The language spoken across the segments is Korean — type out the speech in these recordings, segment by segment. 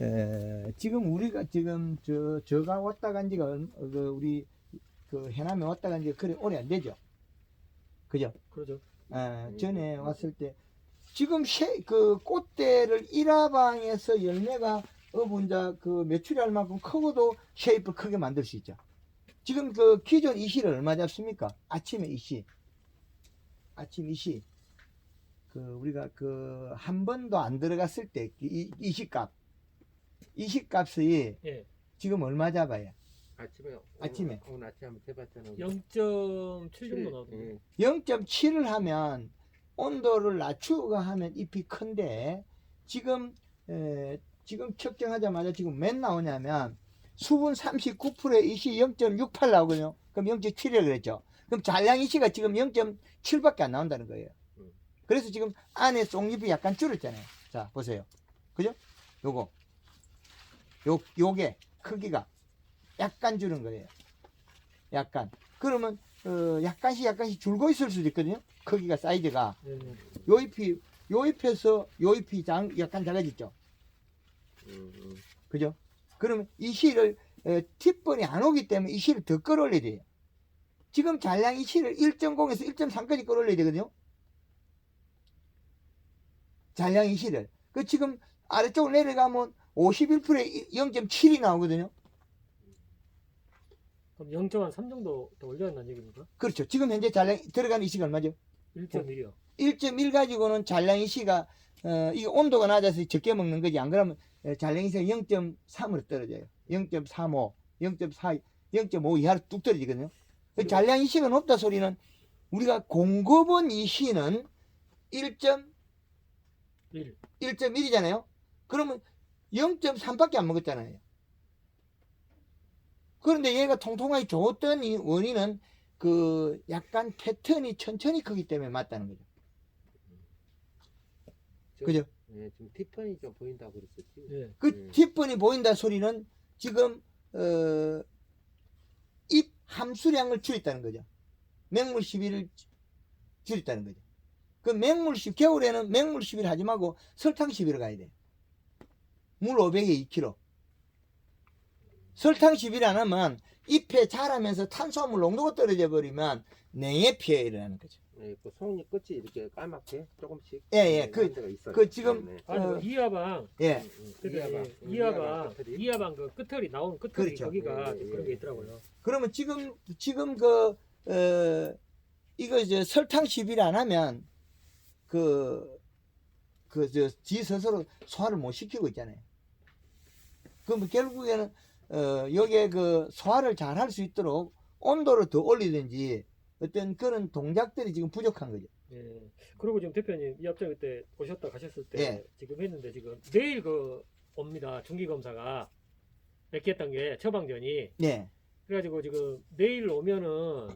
에, 지금 우리가 지금 저 저가 왔다 간 지가 그 우리 그 해남에 왔다 간 지가 그리 오래 안 되죠. 그죠? 그러죠. 에, 전에 왔을 때 지금 쉐, 그 꽃대를 일화방에서 열매가 어분자 그 매출이 할 만큼 크고도 쉐입을 크게 만들 수 있죠. 지금 그 기존 이시를 얼마 잡습니까? 아침에 이시. 아침 이시. 그 우리가 그 한 번도 안 들어갔을 때 이, 이시값. 이시값이 예. 지금 얼마 잡아요? 아침에 오늘- 아침에. 오늘 아침에 한번 해봤잖아. 0.7 정도 나오던데. 예. 0.7을 하면 온도를 낮추고 하면 잎이 큰데 지금 에, 지금 측정하자마자 지금 몇 나오냐면 수분 39%에 이시 0.68 나오거든요. 그럼 0.7이라 그랬죠. 그럼 잔량 이시가 지금 0.7밖에 안 나온다는 거예요. 음. 그래서 지금 안에 쫑잎이 약간 줄었잖아요. 자 보세요. 그죠? 요거 요 요게 크기가 약간 줄은 거예요. 약간. 그러면 어, 약간씩 약간씩 줄고 있을 수도 있거든요. 크기가 사이즈가 네, 네. 요 잎이 요 잎에서 요 잎이 장, 약간 작아졌죠. 음, 음. 그죠? 그러면 이 실을 에, 팁번이 안 오기 때문에 이 실을 더 끌어올려야 돼요. 지금 잔량 이 실을 1.0에서 1.3까지 끌어올려야 되거든요. 잔량 이 실을. 그 지금 아래쪽으로 내려가면 51%에 0.7이 나오거든요. 그럼 0.3 정도 더 올려야 한다는 얘기입니까? 그렇죠. 지금 현재 잔량 들어가는 이 시가 얼마죠? 1.1이요. 1.1 가지고는 잔량 이시가 어, 이게 온도가 낮아서 적게 먹는 거지 안 그러면 어, 잔량 이시가 0.3으로 떨어져요. 0.35, 0.4, 0.5 이하로 뚝 떨어지거든요. 그 잔량 이시가 높다 소리는 우리가 공급원 이시는 1.1, 1. 1.1이잖아요. 그러면 0.3밖에 안 먹었잖아요. 그런데 얘가 통통하게 좋았던 이 원인은 그 약간 패턴이 천천히 크기 때문에 맞다는 거죠. 저- 그죠? 예, 지금 티파니 좀 보인다고 그랬었지. 예. 그 음. 뒷번이 보인다 소리는 지금 어, 잎 함수량을 줄였다는 거죠. 맹물 시비를 줄였다는 거죠. 그 맹물 시 겨울에는 맹물 시비를 하지 말고 설탕 시비를 가야 돼. 물 500에 2kg. 설탕 시비를 안 하면 잎에 자라면서 탄수화물 농도가 떨어져 버리면 냉해 피해 일어나는 거죠. 예, 그 송이 끝이 이렇게 까맣게 조금씩. 예, 예, 네, 그-. 그 지금- 네, 네. 아니 어. 이하방 예. 음, 음, 그 이하방, 이하방 음, 이하방 그 끝털이 나온 끝털이 그렇죠. 거기가 예, 좀 예, 그런 게 예. 있더라고요. 그러면 지금 지금 그 어, 이거 이제 설탕 시비를 안 하면 그 그 저 지 스스로 소화를 못 시키고 있잖아요. 그러면 결국에는 어 여기에 그 소화를 잘 할 수 있도록 온도를 더 올리든지 어떤 그런 동작들이 지금 부족한 거죠. 예. 그리고 지금 대표님 이 앞장 그때 오셨다 가셨을 때 예. 지금 했는데 지금 내일 그 옵니다 중기 검사가 했던 게 처방전이 네, 그래가지고 지금 내일 오면은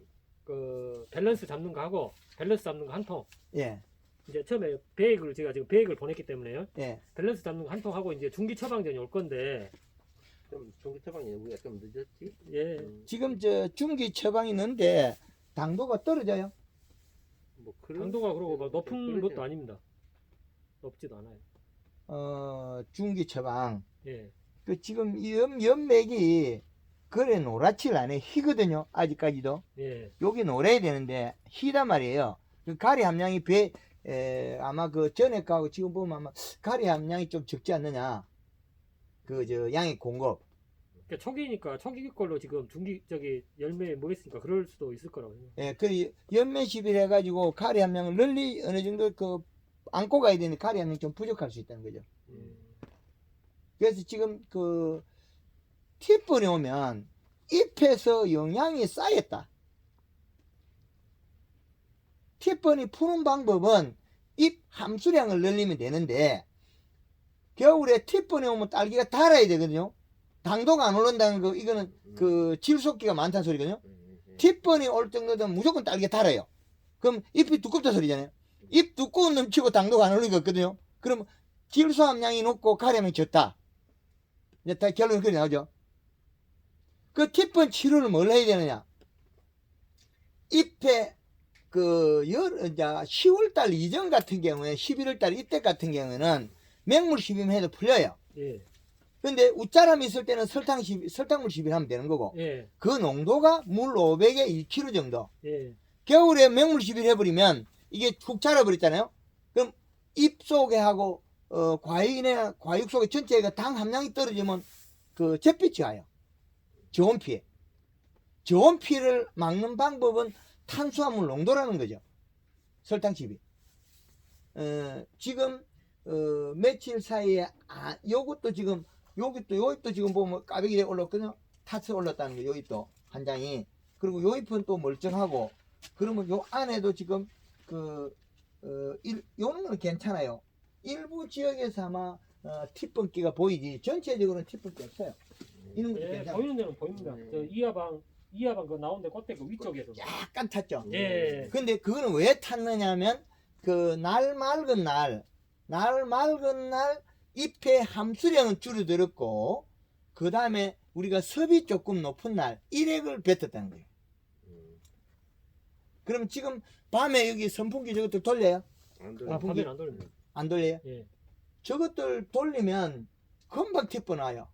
그 밸런스 잡는 거 하고 밸런스 잡는 거 한 통. 예, 이제 처음에 베이글 제가 지금 베이글 보냈기 때문에요. 예. 밸런스 잡는 거 한 통 하고 이제 중기 처방전이 올 건데 좀 종기 처방이 우리가 좀 늦었지. 예. 음, 지금 저 중기 처방이 있는데 당도가 떨어져요. 뭐 그런 강도가 그러고 막 높은. 것도 아닙니다. 높지도 않아요. 어 중기 처방. 예. 그 지금 이 연, 연맥이 그래 노랗지를 않아요. 희거든요. 아직까지도. 예. 여기 노래야 되는데 희단 말이에요. 그 가리 함량이 배 에, 아마 그 전에 가고 지금 보면 아마 가리 함량이 좀 적지 않느냐. 그 저 양의 공급. 그러니까 초기니까 초기 걸로 지금 중기 저기 열매 뭐 있으니까 그럴 수도 있을 거라고 생각. 예, 그 연매 시비를 해가지고 가리 함량을 널리 어느 정도 그 안고 가야 되는데 가리 함량이 좀 부족할 수 있다는 거죠. 음. 그래서 지금 그 팁번이 오면 잎에서 영양이 쌓였다. 팁번이 푸는 방법은 잎 함수량을 늘리면 되는데 겨울에 팁번이 오면 딸기가 달아야 되거든요. 당도가 안 오른다는 거 이거는 그 질소기가 많다는 소리거든요. 팁번이 올 정도면 무조건 딸기가 달아요. 그럼 잎이 두껍다 소리잖아요. 잎 두꺼운 넘치고 당도가 안 오르는 거거든요. 그럼 질소 함량이 높고 가량이 적다. 이제 다 결론이 그렇게 나오죠. 그 팁번 치료를 뭘 해야 되느냐? 잎에 그 열, 이제 10월달 이전 같은 경우에 11월달 이때 같은 경우에는 맹물 시비면 해도 풀려요. 예. 근데 웃자람이 있을 때는 설탕 10, 설탕물 10일 하면 되는 거고 예, 그 농도가 물 500에 2kg 정도. 예, 겨울에 맹물 10일 해버리면 이게 푹 자라버렸잖아요. 그럼 잎 속에 하고 어, 과육이나 과육 속에 전체가 당 함량이 떨어지면 그 잿빛이 와요. 저온 피해. 저온 피해를 막는 방법은 탄수화물 농도라는 거죠. 설탕 10일. 어, 지금 어, 며칠 사이에 아, 요것도 지금 요것도 요것도 지금 보면 까베기에 올랐거든요. 타스 올랐다는 거 요입도 한 장이. 그리고 요 잎은 또 멀쩡하고 그러면 요 안에도 지금 그 어, 일, 요런 건 괜찮아요. 일부 지역에서 아마 어, 티분기가 보이지 전체적으로는 티분기 없어요. 이런 것도 예, 괜찮아요. 보이는 데는 보입니다. 네. 저 이하방 이하방 그 나오는데 그때 그 위쪽에서. 약간 탔죠. 예, 근데 그거는 왜 탔느냐면 그 날 맑은 날, 날 맑은 날 잎의 함수량은 줄어들었고 그 다음에 우리가 섭이 조금 높은 날 일액을 뱉었다는 거예요. 음, 그럼 지금 밤에 여기 선풍기 저것들 돌려요? 안 아, 돼. 밤에는 안 돌립니다. 안 돌려요? 예, 저것들 돌리면 금방 나요.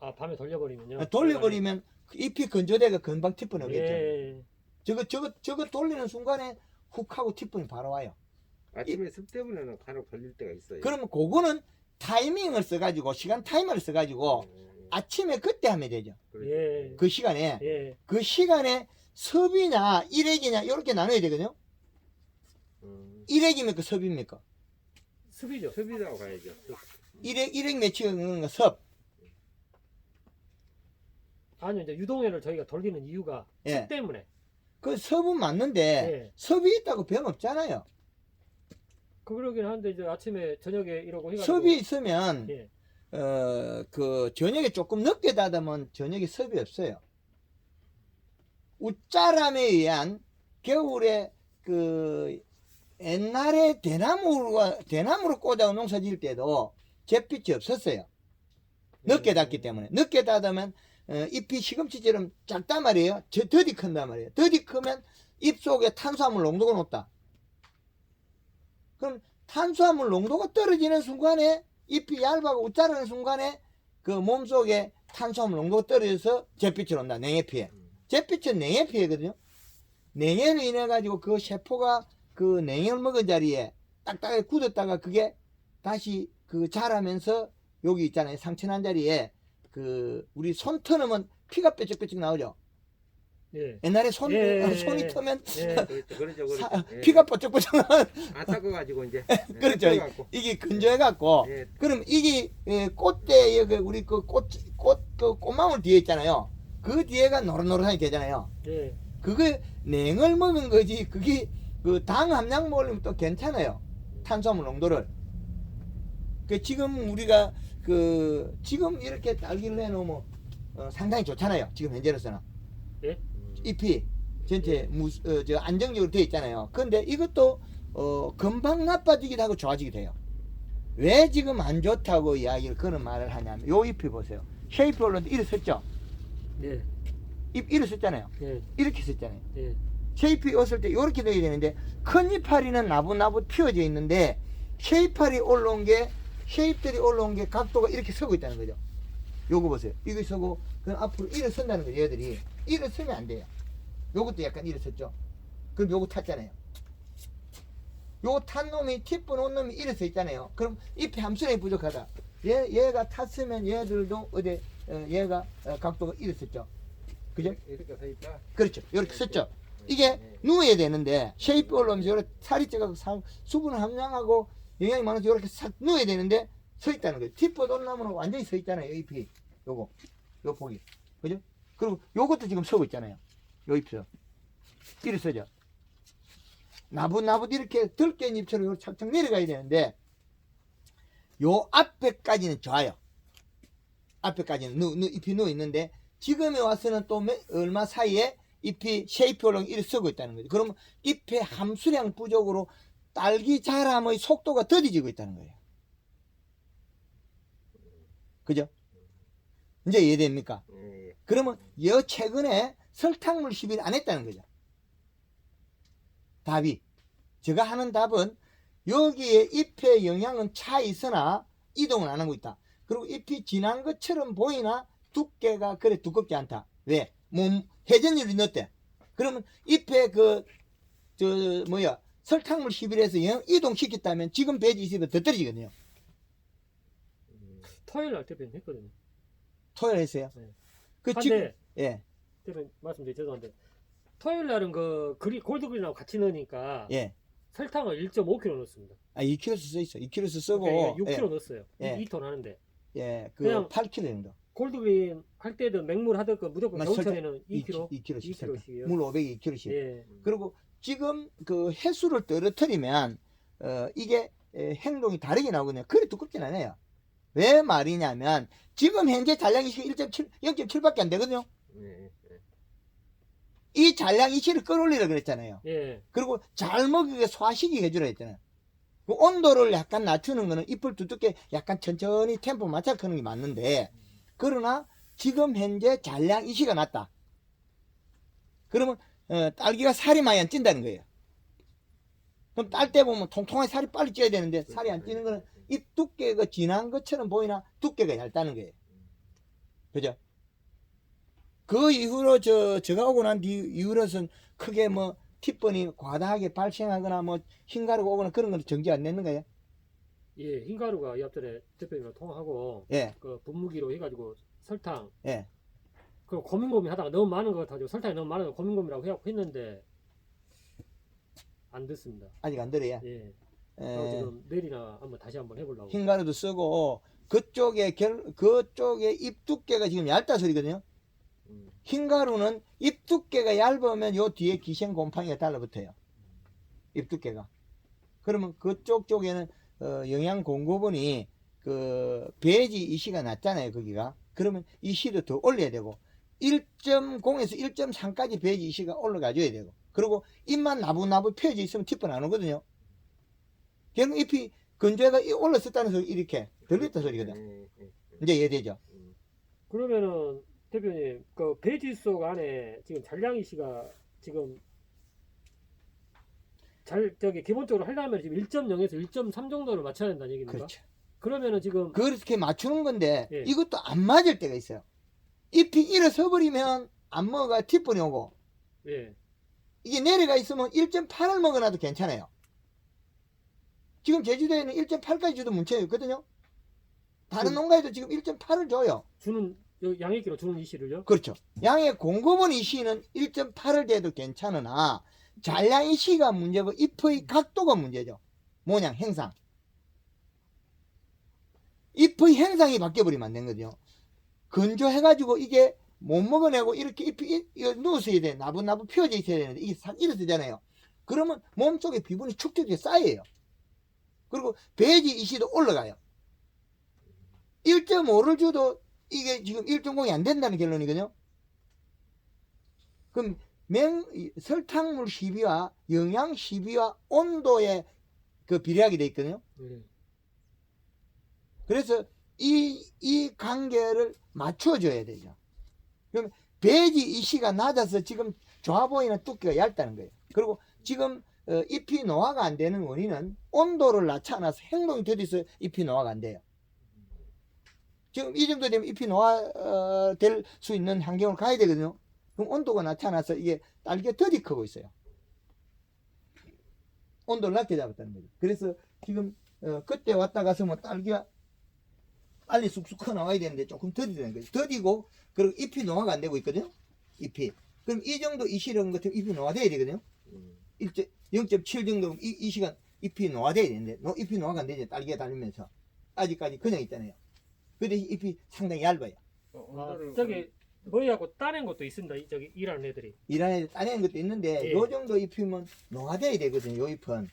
아 밤에 돌려버리면요. 아, 돌려버리면 그 잎이 건조대가 금방 티뿌 나겠죠. 예, 저거 저거 저거 돌리는 순간에 훅 하고 티뿌이 바로 와요. 아침에 습 때문에는 간혹 걸릴 때가 있어요. 그러면 그거는 타이밍을 써가지고 시간 타이머를 써가지고 음, 아침에 그때 하면 되죠. 그렇죠. 예, 그 시간에 예, 그 시간에 섭이냐 일액이냐 이렇게 나눠야 되거든요. 음, 일액이면 그 섭입니까? 습이죠. 습이라고 가야죠. 습. 일액 일액 매치는 거 섭. 아니요 이제 유동회를 저희가 돌리는 이유가 예. 습 때문에. 그 섭은 맞는데 예. 섭이 있다고 변 없잖아요. 그러긴 한데 이제 아침에 저녁에 이러고 해가지고. 섭이 있으면 예, 어, 그, 저녁에 조금 늦게 닫으면 저녁에 섭이 없어요. 웃자람에 의한 겨울에 그, 옛날에 대나무가, 대나무로 꽂아 농사 지을 때도 잿빛이 없었어요. 늦게 예. 닫기 때문에. 늦게 닫으면, 어, 잎이 시금치처럼 작단 말이에요. 저, 더디 큰단 말이에요. 더디 크면 잎 속에 탄수화물 농도가 높다. 그럼 탄수화물 농도가 떨어지는 순간에 잎이 얇아고 웃자르는 순간에 그 몸속에 탄수화물 농도가 떨어져서 잿빛이 온다. 냉해 피해. 음, 잿빛은 냉해 피해거든요. 냉해로 인해 가지고 그 세포가 그 냉해를 먹은 자리에 딱딱하게 굳었다가 그게 다시 그 자라면서 여기 있잖아요. 상처난 자리에 그 우리 손 터놓으면 피가 뾰족뾰족 나오죠. 예, 옛날에 손, 예, 예, 손이 예. 터면 예, 그렇죠. 그렇죠. 그렇죠. 사- 예. 피가 뽀쩍뽀쩍 나와. 안 닦아가지고 이제. 그렇죠. 닦아갖고. 이게 건조해갖고 예. 그럼 이게 예, 꽃대 그 우리 그 꽃 꽃 그 꽃망울 뒤에 있잖아요. 그 뒤에가 노릇노릇하게 되잖아요. 예, 그게 냉을 먹은 거지. 그게 그 당 함량 먹으면 또 괜찮아요. 탄수화물 농도를. 그 지금 우리가 그 지금 이렇게 딸기를 내놓으면 어, 상당히 좋잖아요. 지금 현재로서는 음, 잎이 전체 무, 어, 저 안정적으로 되어 있잖아요. 근데 이것도 어, 금방 나빠지기도 하고 좋아지기도 해요. 왜 지금 안 좋다고 이야기를 그런 말을 하냐면 요 잎이 보세요. 쉐이프 올런데 이렇게 섰죠. 예, 잎 이렇게 섰잖아요. 예, 이렇게 섰잖아요. 예, 쉐이프 왔을 때 이렇게 돼야 되는데 큰 이파리는 나붓나붓 피어져 있는데 쉐이파리 올라온 게 쉐입들이 올라온 게 각도가 이렇게 서고 있다는 거죠. 요거 보세요. 이거 서고 그럼 앞으로 일어선다는 거죠. 얘들이 일어서면 안 돼요. 요것도 약간 일어섰죠. 그럼 요거 탔잖아요. 요거 탄 놈이 티뿌 놓은 놈이 일어서 있잖아요. 그럼 잎의 함수량이 부족하다. 얘 얘가 탔으면 얘들도 어디 어, 얘가 어, 각도가 일어섰죠. 그죠? 이렇게 서 있다. 그렇죠. 이렇게 섰죠. 이게 예. 누워야 되는데 쉐이프 올라오면서 살이 쪄가고 사- 수분 함량하고 영양이 많아서 이렇게 싹 누워야 되는데 서 있다는 거예요. 티포 돌나무는 완전히 서 있잖아요. 이 잎이 요거 요 폭이 그죠? 그리고 요것도 지금 서고 있잖아요. 요 잎서 이렇게 서죠. 나붓나붓 이렇게 들깬 잎처럼 착착 내려가야 되는데 요 앞에까지는 좋아요. 앞에까지는 누, 누, 잎이 누워 있는데 지금에 와서는 또 몇- 얼마 사이에 잎이 쉐이프 올라오고 이렇게 서고 있다는 거죠. 그러면 잎의 함수량 부족으로 딸기 자람의 속도가 더디지고 있다는 거예요. 그죠? 이제 이해됩니까? 예, 예. 그러면 여 최근에 설탕물 시비를 안 했다는 거죠. 답이. 제가 하는 답은 여기에 잎의 영향은 차 있으나 이동을 안 하고 있다. 그리고 잎이 진한 것처럼 보이나 두께가 그래 두껍지 않다. 왜? 몸 회전율이 넣대. 그러면 잎에 그저 뭐야 설탕물 11에서 이동시켰다면 지금 배지 20에 더 떨어지거든요. 음. 토요일 날 대표님 했거든요. 토요일 했어요. 네. 그 지금 예 대표님 말씀드리 죄송한데 토요일 날은 그 그리 골드 그린하고 같이 넣으니까 예. 설탕을 1.5kg 넣었습니다. 아 2kg 써 있어. 2kg 쓰고 그러니까 6kg 넣었어요. 예. 2톤 하는데 예, 예, 그 그냥 8kg 정도. 골드 그린 할 때든 맹물 하든 그 무조건 맞- 겨울철에는 2kg, 2kg씩 2kg씩이요. 물 500이 2kg씩. 예. 그리고 지금 그 해수를 떨어뜨리면 어 이게 에, 행동이 다르게 나오거든요. 그래 두껍진 않아요. 왜 말이냐면 지금 현재 잔량 이시가 1.7, 0.7밖에 안 되거든요. 네, 네. 이 잔량 이시를 끌어올리라 그랬잖아요. 예. 그리고 잘 먹이게 소화시키게 해주라 했잖아요. 그 온도를 약간 낮추는 거는 잎을 두껍게 약간 천천히 템포 맞춰 크는 게 맞는데 그러나 지금 현재 잔량 이시가 낮다. 그러면 어, 딸기가 살이 많이 안 찐다는 거예요. 그럼 딸 때 보면 통통하게 살이 빨리 쪄야 되는데 살이 안 찌는 거는 잎 두께가 진한 것처럼 보이나 두께가 얇다는 거예요. 그죠? 그 이후로 저, 제가 오고 난 뒤, 이후로선 크게 뭐 티번이 과다하게 발생하거나 뭐 흰가루가 오거나 그런 건 정지 안 내는 거예요? 예, 흰가루가 이 앞전에 대표님이랑 통화하고 예, 그 분무기로 해가지고 설탕 예. 그 고민 고민 하다가 너무 많은 것 같아가지고 설탕이 너무 많아서 고민 고민이라고 해갖고 했는데 안 됐습니다. 아직 안 들어요. 예. 예. 그래서 지금 내일이나 한번 다시 한번 해보려고. 흰가루도 쓰고 그쪽에 결, 그쪽에 잎 두께가 지금 얇다 소리거든요. 음. 흰가루는 잎 두께가 얇으면 요 뒤에 기생 곰팡이가 달라붙어요. 잎 두께가. 그러면 그쪽 쪽에는 어, 영양 공급원이 그 배지 이시가 낮잖아요. 거기가. 그러면 이시도 더 올려야 되고 1.0에서 1.3까지 배지 이시가 올라가줘야 되고 그리고 잎만 나불나불 펴져 있으면 티분 안 오거든요. 결국 잎이 건조해가 올랐었다는 소리 이렇게 들렸다 소리거든. 네, 네, 네. 이제 이해되죠? 음. 그러면은 대표님 그 배지 속 안에 지금 잔량이 씨가 지금 잘 저기 기본적으로 하려면 지금 1.0에서 1.3 정도를 맞춰야 된다는 얘기입니까? 그렇죠. 그러면은 지금 그렇게 맞추는 건데 예. 이것도 안 맞을 때가 있어요. 잎이 일어서 버리면 안 먹어가 티분이 오고 예. 이게 내려가 있으면 1.8을 먹어놔도 괜찮아요. 지금 제주도에는 1.8까지 줘도 문제가 없거든요. 다른 그- 농가에도 지금 1.8을 줘요. 주는 요 양액기로 주는 이 씨를요? 그렇죠. 양의 공급원 이시는 1.8을 돼도 괜찮으나 잔량 이시가 문제고 잎의 각도가 문제죠. 모양 행상. 잎의 행상이 바뀌어버리면 안 되거든요. 건조해가지고 이게 못 먹어내고 이렇게 잎이 누워서야 돼. 나부나부 펴져 있어야 되는데 이게 싹 일어서잖아요. 그러면 몸속에 비분이 축적돼 쌓여요. 그리고 배지 이시도 올라가요. 1.5를 줘도 이게 지금 1.0이 안 된다는 결론이거든요. 그럼 맹, 이 설탕물 시비와 영양 시비와 온도의 그 비례하게 돼 있거든요. 예. 그래서 이, 이 관계를 맞춰줘야 되죠. 그럼 배지 이시가 낮아서 지금 좋아 보이는 두께가 얇다는 거예요. 그리고 지금 어, 잎이 노화가 안 되는 원인은 온도를 낮춰 놔서 행동이 더디서 잎이 노화가 안 돼요. 지금 이 정도 되면 잎이 노화 될 수 있는 환경을 가야 되거든요. 그럼 온도가 낮춰놔서 이게 딸기가 더디 크고 있어요. 온도를 낮게 잡았다는 거죠. 그래서 지금 어, 그때 왔다 가서 뭐 딸기가 빨리 쑥쑥 커 나와야 되는데 조금 더디는 거죠. 더디고 그리고 잎이 노화가 안 되고 있거든요. 잎이. 그럼 이 정도 이 시간 같은 잎이 노화돼야 되거든요. 음. 0.7 정도 이, 이 시간 잎이 노화돼야 되는데 노, 잎이 노화가 안 되죠. 딸기가 달리면서 아직까지 그냥 있잖아요. 근데 잎이 상당히 얇아요. 어, 아, 저기 뭐하고 따낸 것도 있습니다. 이 저기 일하는 애들이. 일하는 따내는 것도 있는데 예. 요 정도 잎이면 노화돼야 되거든요. 요 잎은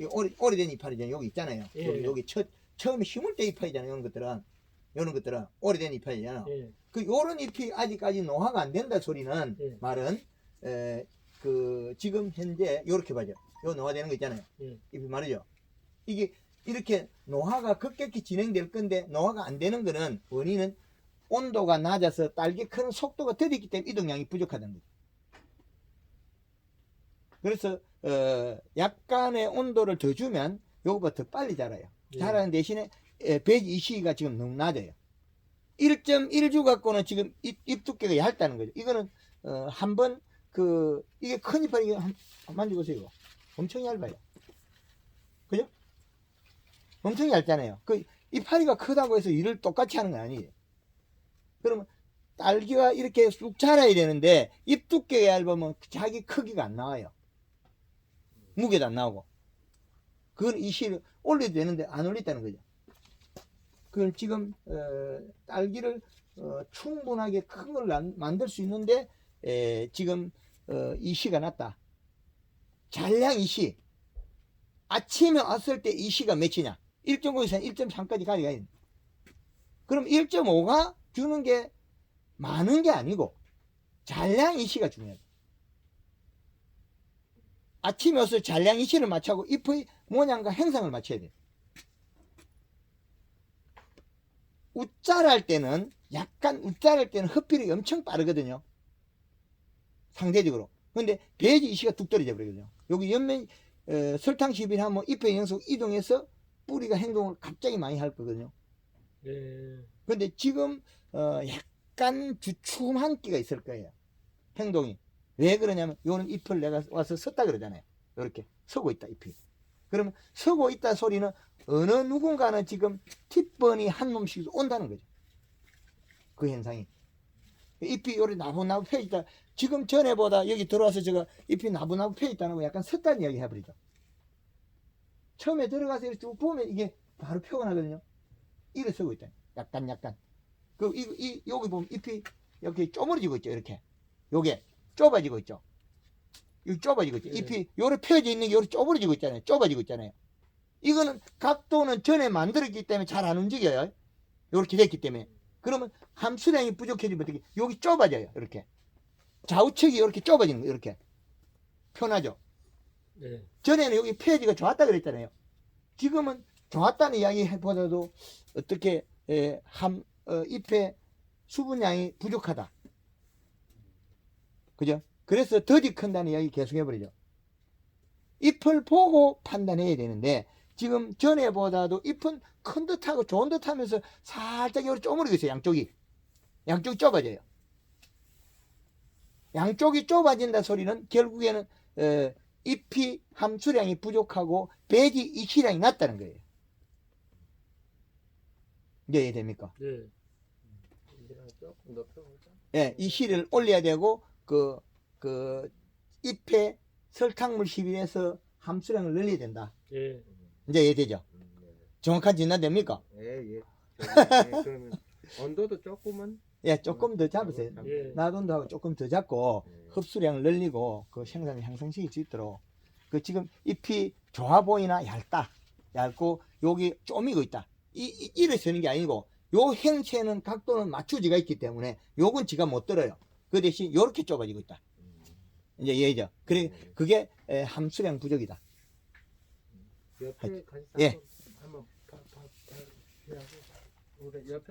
이 오래, 오래된 이파리잖아요. 여기 있잖아요. 예. 여기, 여기 첫 처음에 심을 때 이파리잖아요. 이런 것들은 이런 것들은 오래된 이파리잖아요. 예. 그 요런 잎이 아직까지 노화가 안 된다 소리는 예. 말은 에, 그 지금 현재 요렇게 봐죠. 요 노화되는 거 있잖아요. 예. 잎이 마르죠. 이게 이렇게 노화가 급격히 진행될 건데 노화가 안 되는 거는 원인은 온도가 낮아서 딸기 크는 속도가 더디기 때문에 이동량이 부족하다는 거죠. 그래서 어, 약간의 온도를 더 주면 요거보다 더 빨리 자라요. 예. 자라는 대신에 에, 배지 이 시기가 지금 너무 낮아요. 1.1주 갖고는 지금 잎, 잎 두께가 얇다는 거죠. 이거는 어, 한번 그 이게 큰 이파리 이거 한, 한 만져보세요. 이거. 엄청 얇아요. 그죠? 엄청 얇잖아요. 그 이파리가 크다고 해서 일을 똑같이 하는 건 아니에요. 그러면 딸기가 이렇게 쑥 자라야 되는데 잎 두께가 얇으면 자기 크기가 안 나와요. 무게도 안 나오고. 그건 이 씨를 올려도 되는데 안 올렸다는 거죠. 그걸 지금 어, 딸기를 어, 충분하게 큰 걸 만들 수 있는데 에, 지금 어, 이 시가 났다. 잔량 이 시. 아침에 왔을 때 이 시가 몇이냐? 1.5에서 1.3까지 가져가야 돼. 그럼 1.5가 주는 게 많은 게 아니고 잔량 이 시가 중요해. 아침에 와서 잔량 이 시를 맞추고 잎의 모양과 행상을 맞춰야 돼. 웃자랄 때는 약간 웃자랄 때는 흡혈이 엄청 빠르거든요. 상대적으로. 근데 배지 이시가 뚝 떨어져 버리거든요. 여기 옆면 어, 설탕 시비하면 잎의 영속 이동해서 뿌리가 행동을 갑자기 많이 할 거거든요. 예. 근데 지금 어, 약간 주춤한 끼가 있을 거예요. 행동이. 왜 그러냐면 요는 잎을 내가 와서 섰다 그러잖아요. 이렇게 서고 있다 잎이. 그러면 서고 있다 소리는 어느 누군가는 지금 팁번이 한 놈씩 온다는 거죠. 그 현상이. 잎이 요리 나부나부 펴 있다. 지금 전에보다 여기 들어와서 제가 잎이 나부나부 펴 있다는 거 약간 섰다는 이야기 해버리죠. 처음에 들어가서 이렇게 쭉 보면 이게 바로 표가 나거든요. 이래 서고 있다. 약간 약간. 그 이, 이 여기 보면 잎이 이렇게 쪼물어지고 있죠. 이렇게. 요게 좁아지고 있죠. 이 좁아지고 있죠. 예. 잎이 요래 펴져 있는 게 요래 쪼물어지고 있잖아요. 좁아지고 있잖아요. 이거는 각도는 전에 만들었기 때문에 잘 안 움직여요. 요렇게 됐기 때문에. 그러면 함수량이 부족해지면 어떻게 여기 좁아져요. 이렇게. 좌우측이 이렇게 좁아지는 거예요. 이렇게. 편하죠. 예. 전에는 여기 폐지가 좋았다 그랬잖아요. 지금은 좋았다는 이야기보다도 어떻게 에, 함 어, 잎의 수분량이 부족하다. 그죠? 그래서 더디 큰다는 이야기 계속 해버리죠. 잎을 보고 판단해야 되는데 지금 전에보다도 잎은 큰 듯하고 좋은 듯하면서 살짝 여기 쪼무르고 있어요. 양쪽이 양쪽이 좁아져요. 양쪽이 좁아진다 소리는 결국에는 어, 잎이 함수량이 부족하고 배지 이시량이 낮다는 거예요. 이제 조금 높여보자. 예, 이 실을 올려야 되고 그, 그 잎에 설탕물 시비해서 함수량을 늘려야 된다. 예. 이제 이해되죠? 정확한 진단 됩니까? 예, 예. 예, 그러면 온도도 조금은 예, 조금 더 잡으세요. 예. 나돈도 하고 조금 더 잡고 예. 흡수량을 늘리고 그 생산을 향상시킬 수 있도록 그 지금 잎이 좋아 보이나 얇다 얇고 여기 쪼미고 있다 이, 이 이래 서는 게 아니고 요 행체는 각도는 맞추지가 있기 때문에 요건 지가 못 들어요 그 대신 요렇게 좁아지고 있다. 음, 이제 이해죠? 그래 예. 그게 에, 함수량 부족이다. 옆에 예. 한번 봐- 봐- 봐- 해하고 우리 옆에